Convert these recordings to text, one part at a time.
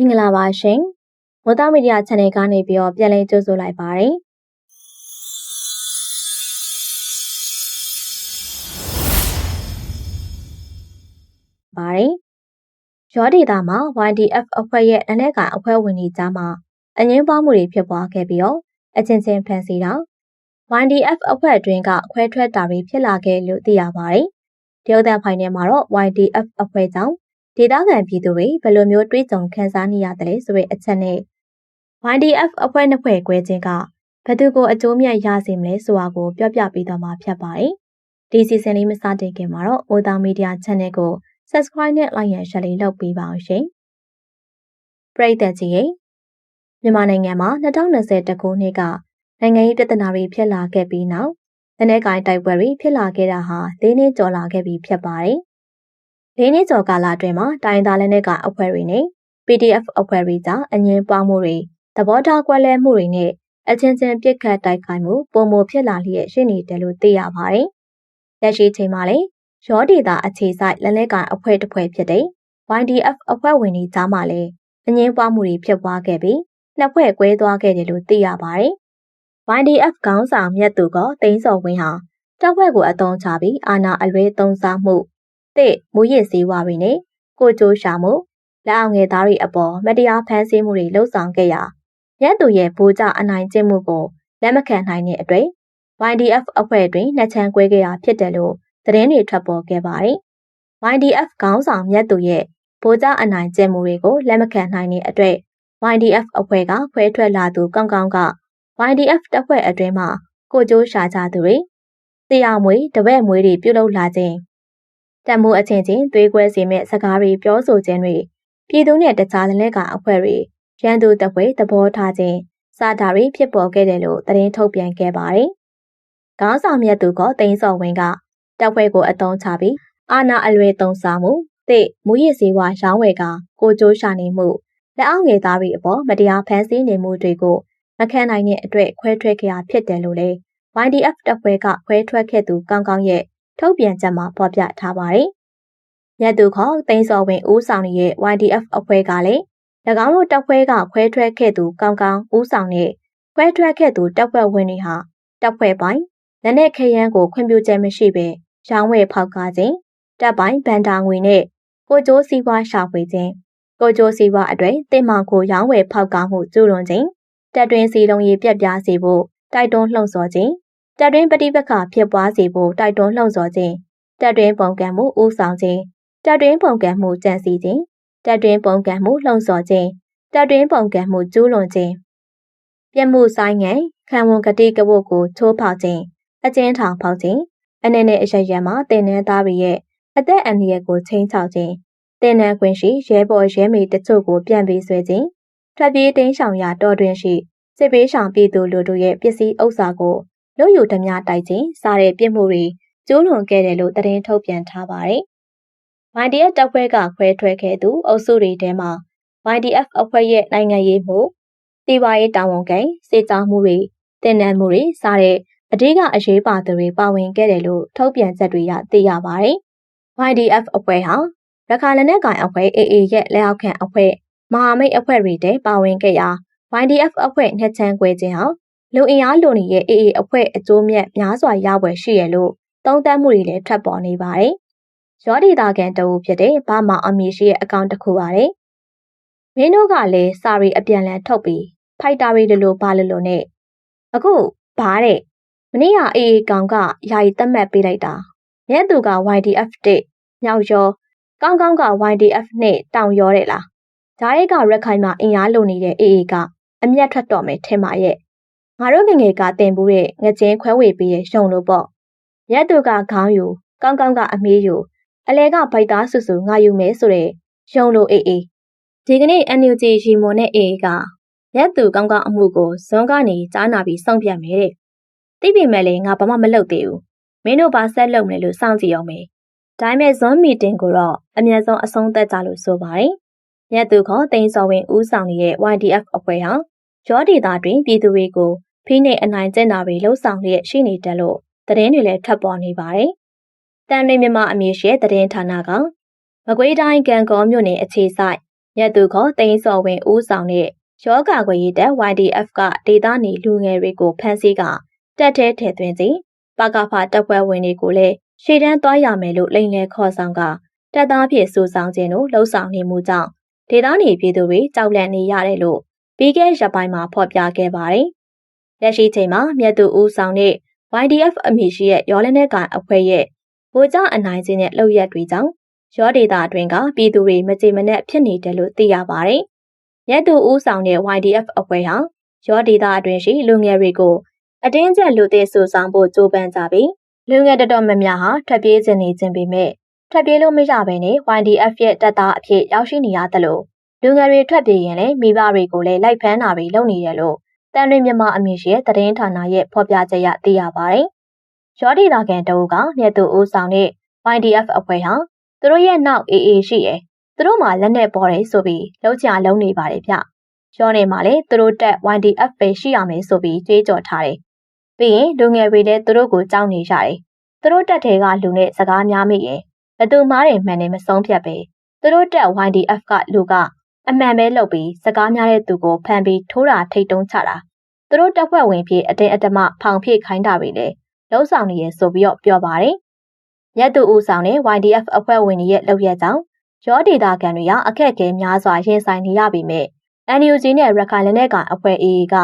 မင်္ဂလာပါရှင်မော်တာမီဒီယာ channel ကနေပြီးတော့ပြန်လည်ကြိုဆိုလိုက်ပါတယ်ပါတယ်ရောဒေတာမှာ YDF အဖွဲ့ရဲ့လက်နက်ကိုင်အဖွဲ့ဝင်တွေကြားမှာအငင်းပွားမှုတွေဖြစ်ပွားခဲ့ပြီးတော့အချင်းချင်းဖန်ဆီးတာ YDF အဖွဲ့အတွင်းကခွဲထွက်တာတွေဖြစ်လာခဲ့လို့သိရပါတယ်။တရုတ်တန်ဖိုင်ထဲမှာတော့ YDF အဖွဲ့ကြောင့် ဒေသခံပြည်သူတွေဘယ်လိုမျိုးတွေးကြုံခံစားနေရတယ်လဲဆိုတဲ့အချက်နဲ့ YDF အဖွဲ့နှစ်ဖွဲ့ကွဲခြင်းကဘယ်သူကိုအကျိုးမြတ်ရစေမလဲဆိုတာကိုပြောပြပေးသွားမှာဖြစ်ပါတယ်။ဒီစီစဉ်လေးမစတင်ခင်မှာတော့ Oda Media Channel ကို Subscribe နဲ့ Like ရန် Share လေးလုပ်ပေးပါအောင်ရှင်။ပရိသတ်ကြီးရေမြန်မာနိုင်ငံမှာ2020ခုနှစ်ကနိုင်ငံရေးပြဿနာတွေဖြစ်လာခဲ့ပြီးနောက်တနက်ကိုင်းတိုက်ပွဲတွေဖြစ်လာခဲ့တာဟာ၄နှစ်ကျော်လာခဲ့ပြီဖြစ်ပါတယ်။ ၄နှစ်ကျော်ကာလအတွင်းမှာတိုင်းသားလက်နက်ကိုင်အဖွဲ့တွေနဲ့ PDF အဖွဲ့တွေကြားအငင်းပွားမှုတွေသဘောထားကွဲလွဲမှုတွေနဲ့အချင်းချင်းပြစ်ခတ်တိုက်ခိုက်မှုပုံမဖြစ်လာလျက်ရှိနေတယ်လို့သိရပါတယ်။လက်ရှိချိန်မှာလည်းရောဒေတာအခြေဆိုင်လက်လက်ကန်အဖွဲ့တစ်ဖွဲ့ဖြစ်တဲ့ YDF အဖွဲ့ဝင်တွေကြားမှာလည်းအငင်းပွားမှုတွေဖြစ်ပွားခဲ့ပြီးနှစ်ဖွဲ့ကွဲသွားခဲ့တယ်လို့သိရပါတယ်။ YDF ခေါင်းဆောင်မြတ်သူကတိန်းစော်ဝင်းဟာတပ်ဖွဲ့ကိုအတုံးချပြီးအာဏာအလွဲသုံးစားမှု တစ်မူရစ်စည်းဝါးတွေနဲ့ကိုကြိုးရှာမှုလက်အောင်ငယ်သားတွေအပေါ်မတရားဖမ်းဆီးမှုတွေလှုံ့ဆော်ခဲ့ရာမြတ်သူရဲ့ဗိုလ်ကြအနိုင်ကျင့်မှုကိုလက်မခံနိုင်တဲ့အတွက် YDF အဖွဲ့တွင်နှချမ်းကွဲခဲ့တာဖြစ်တယ်လို့သတင်းတွေထွက်ပေါ်ခဲ့ပါတယ်။ YDF ခေါင်းဆောင်မြတ်သူရဲ့ဗိုလ်ကြအနိုင်ကျင့်မှုတွေကိုလက်မခံနိုင်တဲ့အတွက် YDF အဖွဲ့ကခွဲထွက်လာသူကောင်းကောင်းက YDF တပ်ဖွဲ့အတွင်းမှာကိုကြိုးရှာကြသူတွေတရားမွေတပည့်မွေတွေပြုလုပ်လာခြင်း တံမိုးအချင်းချင်းသွေးကွဲစေမဲ့စကားတွေပြောဆိုခြင်းတွေပြည်သူနဲ့တခြားလက်ကအဖွဲ့တွေရန်သူတပ်ဖွဲ့သဘောထားခြင်းစတာတွေဖြစ်ပေါ်ခဲ့တယ်လို့သတင်းထုတ်ပြန်ခဲ့ပါတယ်။ခေါင်းဆောင်မြတ်သူကတိန်းစော်ဝင်းကတပ်ဖွဲ့ကိုအတုံးချပြီးအာဏာအလွယ်သုံးစားမှုတစ်မူရစ်စည်းဝါရောင်းဝယ်ကကိုကြိုးရှာနေမှုလက်အောက်ငယ်သားတွေအပေါ်မတရားဖမ်းဆီးနေမှုတွေကိုမခံနိုင်တဲ့အတွက်ခွဲထွက်ခဲ့ရဖြစ်တယ်လို့လည်း YDF တပ်ဖွဲ့ကခွဲထွက်ခဲ့သူကောင်းကောင်းရဲ့ ထုတ်ပြန်ချက်မှာဖော်ပြထားပါတယ်။ရတုခေါတိန်းစော်ဝင်ဦးဆောင်ရဲ့ YDF အဖွဲ့ကလည်း၎င်းတို့တပ်ဖွဲ့ကခွဲထွက်ခဲ့သူကောင်းကောင်းဦးဆောင်တဲ့ခွဲထွက်ခဲ့သူတပ်ဖွဲ့ဝင်တွေဟာတပ်ဖွဲ့ပိုင်းလက်နက်ခဲယမ်းကိုခွင့်ပြုချက်မရှိဘဲရောင်းဝယ်ဖောက်ကားခြင်းတပ်ပိုင်းဗန်တာငွေနဲ့ကိုကျိုးစည်းဝါးရှာဖွေခြင်းကိုကျိုးစည်းဝါးအတွဲတင်မောင်ကိုရောင်းဝယ်ဖောက်ကားမှုကျူးလွန်ခြင်းတပ်တွင်းစီလုံးရေးပြက်ပြားစေဖို့တိုက်တွန်းလှုံ့ဆော်ခြင်း တပ်တွင်းပဋိပက္ခဖြစ်ပွားစေဖို့တိုက်တွန်းလှုံ့ဆော်ခြင်းတပ်တွင်းပုံကံမှုဦးဆောင်ခြင်းတပ်တွင်းပုံကံမှုကြံစည်ခြင်းတပ်တွင်းပုံကံမှုလှုံ့ဆော်ခြင်းတပ်တွင်းပုံကံမှုကျူးလွန်ခြင်းပြမှုဆိုင်ငံခံဝန်ကတိကဝတ်ကိုချိုးဖောက်ခြင်းအကျဉ်းထောင်ဖောက်ခြင်းအနေနဲ့အရရမှာတင်နန်းသားတွေရဲ့အသက်အန္တရာယ်ကိုချိန်ချောက်ခြင်းတင်နန်းခွင့်ရှိရဲဘော်ရဲမေတချို့ကိုပြန်ပေးဆွဲခြင်းထွက်ပြေးတင်းရှောင်ရာတော်တွင်ရှိစစ်ပေးရှောင်ပြည်သူလူထုရဲ့ပစ္စည်းဥစ္စာကို လူယူဓမြတိုက်ခြင်းစားတဲ့ပြစ်မှုတွေကျူးလွန်ခဲ့တယ်လို့သတင်းထုတ်ပြန်ထားပါတယ်။ YDF တပ်ဖွဲ့ကခွဲထွက်ခဲ့သူအုပ်စုတွေထဲမှာ YDF အဖွဲ့ရဲ့နိုင်ငံရေးမှုစီးပွားရေးတာဝန်ခံစေကြောင်းမှုတွေတင်နန်းမှုတွေစတဲ့အဓိကအရေးပါသူတွေပါဝင်ခဲ့တယ်လို့ထုတ်ပြန်ချက်တွေရသိရပါတယ်။ YDF အဖွဲ့ဟာရခိုင်လက်နက်ကိုင်အဖွဲ့ AA ရဲ့လက်အောက်ခံအဖွဲ့မဟာမိတ်အဖွဲ့တွေတဲပါဝင်ခဲ့ရာ YDF အဖွဲ့နှစ်ချမ်းကွဲခြင်းဟာ လူအင်အားလိုနေတဲ့ AA အဖွဲ့အကျိုးမြတ်များစွာရဝယ်ရှိရလို့သုံးသပ်မှုတွေလည်းထွက်ပေါ်နေပါတယ်။ရောဒေတာကန်တအုပ်ဖြစ်တဲ့ဘာမာအမီရှိရဲ့အကောင့်တစ်ခုပါတယ်။မင်းတို့ကလည်းစာရီအပြန်လန်ထုတ်ပြီးဖိုက်တာတွေလိုလိုဘာလိုလိုနဲ့အခုဘာတဲ့မနေ့ကအေးအေးကောင်ကယာယီတက်မှတ်ပေးလိုက်တာမြဲသူက YDF တစ်မြောက်ရောကောင်းကောင်းက YDF နဲ့တောင်ရောတဲ့လားဓာတ်ရိုက်ကရက်ခိုင်မှာအင်အားလုံနေတဲ့အေးအေးကအမျက်ထွက်တော့မယ်ထင်ပါရဲ့ ငါတို့ငငယ်ကတင်ဘူးတဲ့ငကျင်းခွဲဝေပြီးရဲ့ရှုံလို့ပေါ့မြဲသူကခေါင်းယူကောင်းကောင်းကအမေးယူအလဲကဗိုက်သားဆူဆူငါယူမယ်ဆိုတဲ့ရုံလို့အေးအေးဒီကနေ့ NUG ရီမွန်နဲ့အေးကရက်သူကောင်းကောင်းအမှုကိုဇွန်ကနေကြားနာပြီးစောင့်ပြမယ်တဲ့သိပြီမဲ့လေငါဘာမှမလုပ်သေးဘူးမင်းတို့ဘာဆက်လုပ်မလဲလို့စောင့်ကြည့်အောင်မေဒါပေမဲ့ဇွန်မီတင်ကိုတော့အမြဲဆုံးအဆုံးသက်ကြလို့ဆိုပါတယ်ရက်သူခေါ်တိန်စော်ဝင်ဦးဆောင်နေတဲ့ YDF အဖွဲ့ဟာရောဒေတာတွင်ပြည်သူတွေကို ဖိနှိပ်အနိုင်ကျင့်တာတွေလှုံ့ဆော်လျက်ရှိနေတယ်လို့သတင်းတွေလည်းထွက်ပေါ်နေပါတယ်တန်ရင်းမြမအမည်ရှိတဲ့သတင်းဌာနကမကွေးတိုင်းကံကောမြို့နယ်အခြေဆိုင်မြတ်သူခေါ်တိန်စော်ဝင်ဦးဆောင်တဲ့ယောဂခွေရေးတပ် YDF ကဒေသနေလူငယ်တွေကိုဖမ်းဆီးကတက်တဲ့ထဲသွင်းစီပကဖတပ်ဖွဲ့ဝင်တွေကိုလည်းရှေ့တန်းသွားရမယ်လို့လိန်လဲခေါ်ဆောင်ကတပ်သားဖြစ်စူဆောင်ခြင်းတို့လှုံ့ဆော်နေမှုကြောင့်ဒေသနေပြည်သူတွေကြောက်လန့်နေရတယ်လို့ပြီးခဲ့ရက်ပိုင်းမှာဖော်ပြခဲ့ပါတယ်။ လက်ရှိချိန်မှာမြတ်သူဦးဆောင်တဲ့ YDF အမည်ရှိတဲ့ရော်လနဲ့ကန်အဖွဲ့ရဲ့ဗိုလ်ချုပ်အနိုင်ကျင့်တဲ့လုပ်ရက်တွေကြောင့်ရောဒေတာအတွင်းကပြည်သူတွေမကြေမနက်ဖြစ်နေတယ်လို့သိရပါတယ်။မြတ်သူဦးဆောင်တဲ့ YDF အဖွဲ့ဟာရောဒေတာအတွင်းရှိလူငယ်တွေကိုအတင်းကျပ်လူသေးဆူဆောင်ဖို့ကြိုးပမ်းကြပြီးလူငယ်တော်တော်များများဟာထွက်ပြေးခြင်းနေခြင်းပေမဲ့ထွက်ပြေးလို့မရဘဲနဲ့ YDF ရဲ့တပ်သားအဖြစ်ရောက်ရှိနေရတယ်လို့လူငယ်တွေထွက်ပြေးရင်လည်းမိဘတွေကိုလည်းလိုက်ဖမ်းတာတွေလုပ်နေတယ်လို့ တန်ရင်းမြမအမည်ရှိတဲ့သတင်းဌာနရဲ့ဖော်ပြချက်ရသိရပါတယ်။ရောဒေတာကန်တအုပ်ကမြတ်သူဦးဆောင်တဲ့ YDF အဖွဲ့ဟာသူတို့ရဲ့နောက်အေးအေးရှိရယ်သူတို့မှလက်နဲ့ပေါ်တယ်ဆိုပြီးလုံးချလုံးနေပါတယ်ဗျ။ရောနေမှာလေသူတို့တက် YDF ပဲရှိရမယ်ဆိုပြီးကြွေးကြော်ထားတယ်။ပြီးရင်လူငယ်တွေလည်းသူတို့ကိုကြောက်နေကြတယ်။သူတို့တက်ထဲကလူနဲ့စကားများမိရင်ဘသူမားတယ်မှန်တယ်မဆုံးဖြတ်ပဲသူတို့တက် YDF ကလူက အမှန်ပဲလုပ်ပြီးစကားများတဲ့သူကိုဖမ်းပြီးထိုးတာထိတ်တုံးချတာသူတို့တက်ဖွဲ့ဝင်ဖြစ်အတင်းအဓမ္မဖောင်ဖြစ်ခိုင်းတာတွေလည်းလှုံ့ဆော်နေရဆိုပြီးတော့ပြောပါတယ်။မြတ်သူဦးဆောင်တဲ့ YDF အဖွဲ့ဝင်တွေရဲ့လုပ်ရက်ကြောင့်ရောဒေတာကန်တွေကအခက်အခဲများစွာရင်ဆိုင်နေရပေမဲ့ NUG နဲ့ရခိုင်လက်နက်ကန်အဖွဲ့ AA က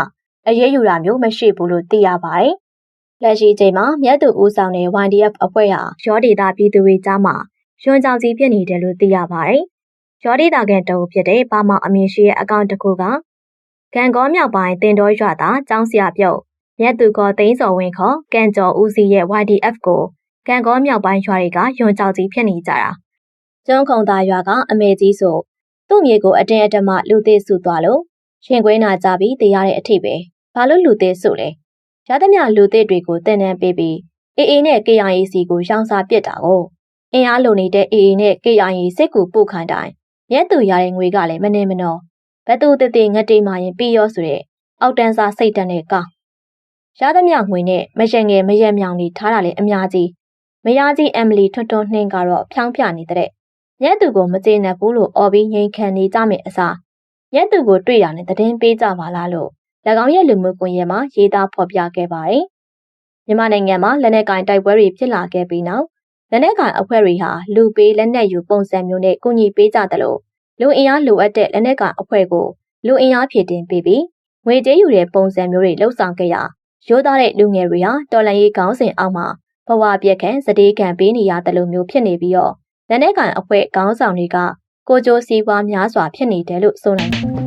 အရေးယူတာမျိုးမရှိဘူးလို့သိရပါတယ်။လက်ရှိချိန်မှာမြတ်သူဦးဆောင်တဲ့ YDF အဖွဲ့ဟာရောဒေတာပြည်သူတွေကြားမှာရွှန်ကြောင်ကြီးဖြစ်နေတယ်လို့သိရပါတယ်။ ရောဒေတာကန်တအုပ်ဖြစ်တဲ့ပါမောင်အမည်ရှိရဲ့အကောင့်တစ်ခုကကံကောမြောက်ပိုင်းတင်တော်ရွာသားចောင်းဆရာပြုတ်မြတ်သူကောသိန်းစော်ဝင်းခေါ်ကံကျော်ဦးစီးရဲ့ YDF ကိုကံကောမြောက်ပိုင်းရွာတွေကယွန်ကြောက်ကြီးဖြစ်နေကြတာ။ကျွန်းခုံသားရွာကအမေကြီးဆိုသူ့မြေကိုအတင်းအဓမ္မလူသေးစုသွားလို့ရှင်ကွင်းနာကြပြီးတေးရတဲ့အထိပဲ။ဘာလို့လူသေးစုလဲ။ရသမျှလူသေးတွေကိုတင်တန်းပေးပြီးအေးအေးနဲ့ KIAC ကိုရောင်းစားပစ်တာကိုအင်အားလိုနေတဲ့အေးအေးနဲ့ KIA စစ်ကူပို့ခံတိုင်း မြတ်သူရတဲ့ငွေကလည်းမနေမနော်ဘသူတည်ငတ်တေးမှရင်ပြီးရောဆိုတဲ့အောက်တန်းစားစိတ်တန်းနဲ့ကောင်းရသမျှငွေနဲ့မရငယ်မရမြောင်နေထားတာလေအများကြီးမယားကြီးအမ်မလီထွတ်ထွန်းနှင်းကတော့ဖြောင်းပြနေတဲ့ညက်သူကိုမကျေနပ်ဘူးလို့အော်ပြီးငိန်ခံနေကြမယ်အစားညက်သူကိုတွေ့ရတဲ့သတင်းပေးကြပါလားလို့၎င်းရဲ့လူမှုကွန်ရက်မှာရေးသားဖော်ပြခဲ့ပါတယ်မြန်မာနိုင်ငံမှာလက်နက်ကင်တိုက်ပွဲတွေဖြစ်လာခဲ့ပြီးနောက် လက်နက်ကင်အဖွဲ့တွေဟာလူပေးလက်နက်ယူပုံစံမျိုးနဲ့ကူညီပေးကြတယ်လို့လူအင်အားလိုအပ်တဲ့လက်နက်ကအဖွဲ့ကိုလူအင်အားဖြည့်တင်ပေးပြီးငွေကြေးယူတဲ့ပုံစံမျိုးတွေလှုပ်ဆောင်ခဲ့ရရိုးသားတဲ့လူငယ်တွေဟာတော်လန်ရေးခေါင်းစဉ်အောက်မှာဘဝပြက်ခံစတေးခံပေးနေရတယ်လို့မျိုးဖြစ်နေပြီးတော့လက်နက်ကန်အဖွဲ့ခေါင်းဆောင်တွေကကိုကြိုးစည်းပွားများစွာဖြစ်နေတယ်လို့ဆိုနိုင်တယ်